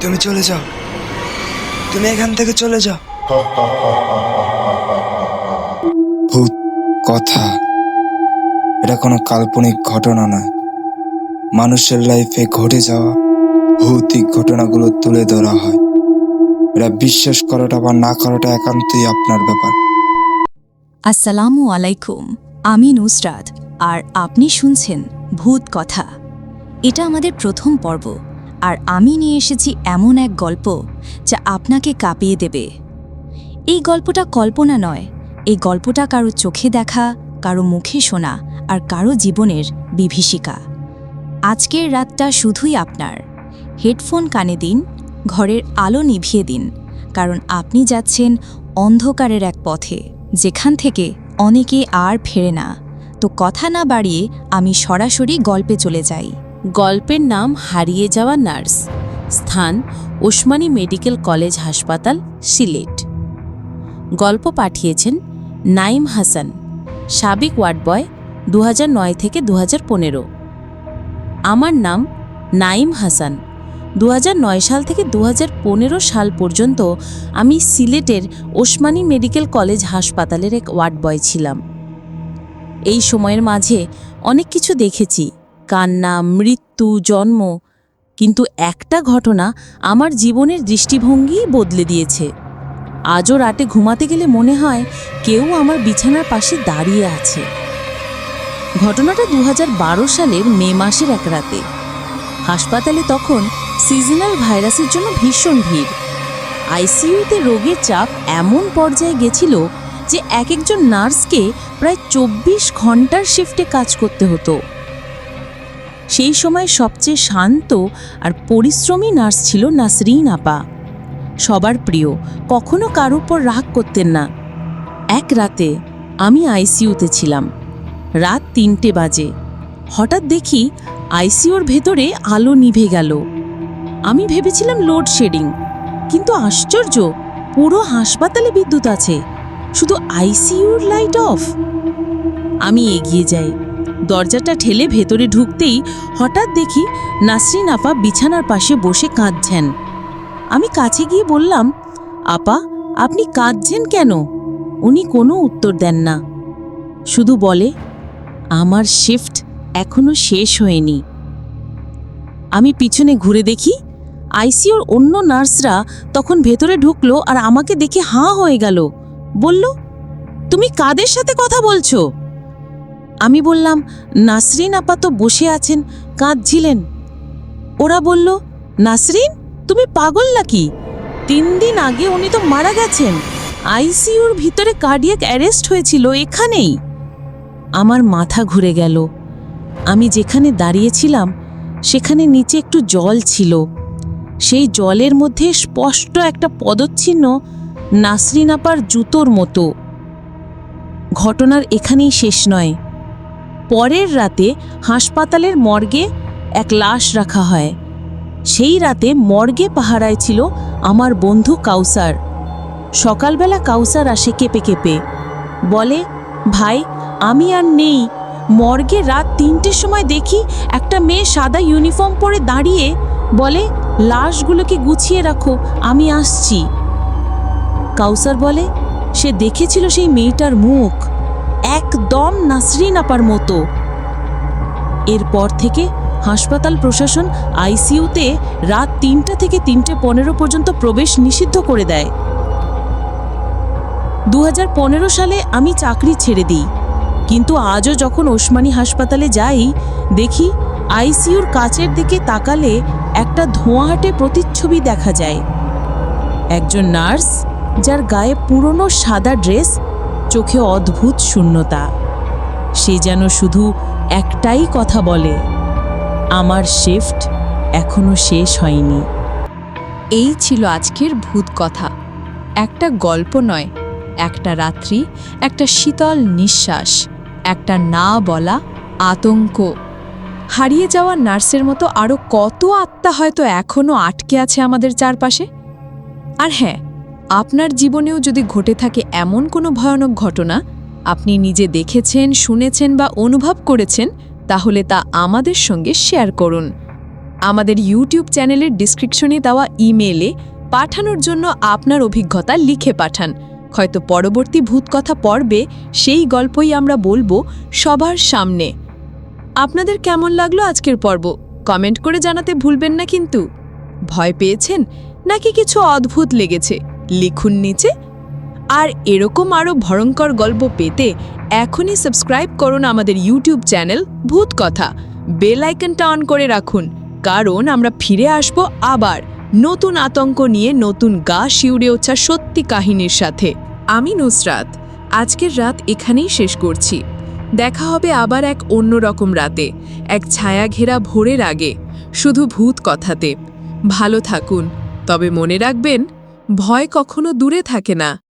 তুমি চলে যাও। তুমি এখান থেকে চলে যাও। ভূত কথা। এটা কোনো কাল্পনিক ঘটনা নয়। মানুষের লাইফে ঘটে যাওয়া ভৌতিক ঘটনাগুলো তুলে ধরা হয়। এটা বিশ্বাস করাটা বা না করাটা একান্তই আপনার ব্যাপার। আসসালামু আলাইকুম আমি নুসরাত আর আপনি শুনছেন ভূত কথা। এটা আমাদের প্রথম পর্ব। আর আমি নিয়ে এসেছি এমন এক গল্প যা আপনাকে কাঁপিয়ে দেবে। এই গল্পটা কল্পনা নয়, এই গল্পটা কারও চোখে দেখা, কারও মুখে শোনা আর কারও জীবনের বিভীষিকা। আজকের রাতটা শুধুই আপনার। হেডফোন কানে দিন, ঘরের আলো নিভিয়ে দিন, কারণ আপনি যাচ্ছেন অন্ধকারের এক পথে, যেখান থেকে অনেকে আর ফেরে না। তো কথা না বাড়িয়ে আমি সরাসরি গল্পে চলে যাই। গল্পের নাম হারিয়ে যাওয়া নার্স। স্থান ওসমানী মেডিকেল কলেজ হাসপাতাল, সিলেট। গল্প পাঠিয়েছেন নাইম হাসান। সাবেক ওয়ার্ড বয় দু হাজার নয় থেকে দু হাজার পনেরো। আমার নাম নাইম হাসান। দু হাজার নয় সাল থেকে দু হাজার পনেরো সাল পর্যন্ত আমি সিলেটের ওসমানী মেডিকেল কলেজ হাসপাতালের এক ওয়ার্ড বয় ছিলাম। এই সময়ের মাঝে অনেক কিছু দেখেছি। কান্না, মৃত্যু, জন্ম। কিন্তু একটা ঘটনা আমার জীবনের দৃষ্টিভঙ্গিই বদলে দিয়েছে। আজও রাতে ঘুমাতে গেলে মনে হয় কেউ আমার বিছানার পাশে দাঁড়িয়ে আছে। ঘটনাটা দু হাজার বারো সালের মে মাসের এক রাতে। হাসপাতালে তখন সিজনাল ভাইরাসের জন্য ভীষণ ভিড়। আইসিইউতে রোগের চাপ এমন পর্যায়ে গেছিল যে এক একজন নার্সকে প্রায় চব্বিশ ঘণ্টার শিফটে কাজ করতে হতো। সেই সময় সবচেয়ে শান্ত আর পরিশ্রমী নার্স ছিল নাসরিন আপা। সবার প্রিয়, কখনো কারও উপর রাগ করতেন না। এক রাতে আমি আইসিইউতে ছিলাম। রাত তিনটে বাজে। হঠাৎ দেখি আইসিইউর ভেতরে আলো নিভে গেল। আমি ভেবেছিলাম লোডশেডিং, কিন্তু আশ্চর্য, পুরো হাসপাতালে বিদ্যুৎ আছে। শুধু আইসিইউর লাইট অফ। আমি এগিয়ে যাই। দরজাটা ঠেলে ভেতরে ঢুকতেই হঠাৎ দেখি নাসরিন আপা বিছানার পাশে বসে কাঁদছেন। আমি কাছে গিয়ে বললাম, আপা, আপনি কাঁদছেন কেন? উনি কোনো উত্তর দেন না। শুধু বলে, আমার শিফট এখনও শেষ হয়নি। আমি পিছনে ঘুরে দেখি আইসিওর অন্য নার্সরা তখন ভেতরে ঢুকলো আর আমাকে দেখে হাঁ হয়ে গেল। বলল, তুমি কাদের সাথে কথা বলছো? আমি বললাম, নাসরিন আপা তো বসে আছেন। কাঁদছিলেন। ওরা বলল, নাসরিন, তুমি পাগল নাকি? তিন দিন আগে উনি তো মারা গেছেন। আইসিইউর ভিতরে কার্ডিয়াক অ্যারেস্ট হয়েছিল এখানেই। আমার মাথা ঘুরে গেল। আমি যেখানে দাঁড়িয়েছিলাম, সেখানে নিচে একটু জল ছিল। সেই জলের মধ্যে স্পষ্ট একটা পদচ্ছিন্ন নাসরিন আপার জুতোর মতো। ঘটনার এখানেই শেষ নয়। পরের রাতে হাসপাতালের মর্গে এক লাশ রাখা হয়। সেই রাতে মর্গে পাহারায় ছিল আমার বন্ধু কাউসার। সকালবেলা কাউসার আসে কেঁপে কেঁপে। বলে, ভাই, আমি আর নেই। মর্গে রাত তিনটের সময় দেখি একটা মেয়ে সাদা ইউনিফর্ম পরে দাঁড়িয়ে। বলে, লাশগুলোকে গুছিয়ে রাখো, আমি আসছি। কাউসার বলে, সে দেখেছিল সেই মেয়েটার মুখ। একদম নাসরিন আপার মতো। এরপর থেকে হাসপাতাল প্রশাসন আইসিইউতে রাত তিনটা থেকে তিনটে পনেরো পর্যন্ত প্রবেশ নিষিদ্ধ করে দেয়। দু হাজার পনেরো সালে আমি চাকরি ছেড়ে দিই, কিন্তু আজও যখন ওসমানী হাসপাতালে যাই, দেখি আইসিইউর কাচের দিকে তাকালে একটা ধোঁয়াহাটে প্রতিচ্ছবি দেখা যায়। একজন নার্স, যার গায়ে পুরনো সাদা ড্রেস চোখে অদ্ভুত শূন্যতা। সে যেন শুধু একটাই কথা বলে, আমার শিফট এখনও শেষ হয়নি। এই ছিল আজকের ভূত কথা। একটা গল্প নয়, একটা রাত্রি, একটা শীতল নিঃশ্বাস, একটা না বলা আতঙ্ক। হারিয়ে যাওয়া নার্সের মতো আরও কত আত্মা হয়তো এখনও আটকে আছে আমাদের চারপাশে? আর হ্যাঁ আপনার জীবনেও যদি ঘটে থাকে এমন কোনো ভয়ানক ঘটনা, আপনি নিজে দেখেছেন, শুনেছেন বা অনুভব করেছেন, তাহলে তা আমাদের সঙ্গে শেয়ার করুন। আমাদের ইউটিউব চ্যানেলের ডিসক্রিপশনে দেওয়া ইমেলে পাঠানোর জন্য আপনার অভিজ্ঞতা লিখে পাঠান। হয়তো পরবর্তী ভূতকথা পর্বে সেই গল্পই আমরা বলব সবার সামনে। আপনাদের কেমন লাগল আজকের পর্ব? কমেন্ট করে জানাতে ভুলবেন না কিন্তু। ভয় পেয়েছেন? নাকি কিছু অদ্ভুত লেগেছে? লিখুন নিচে। আর এরকম আরও ভয়ঙ্কর গল্প পেতে এখনই সাবস্ক্রাইব করুন আমাদের ইউটিউব চ্যানেল ভূত কথা। বেল আইকনটা অন করে রাখুন, কারণ আমরা ফিরে আসব আবার নতুন আতঙ্ক নিয়ে নতুন গা শিউড়ে ওঠা সত্যি কাহিনীর সাথে। আমি নুসরাত, আজকের রাত এখানেই শেষ করছি। দেখা হবে আবার এক অন্যরকম রাতে, এক ছায়া ঘেরা ভোরের আগে, শুধু ভূত কথাতে। ভালো থাকুন, তবে মনে রাখবেন ভয় কখনো দূরে থাকে না।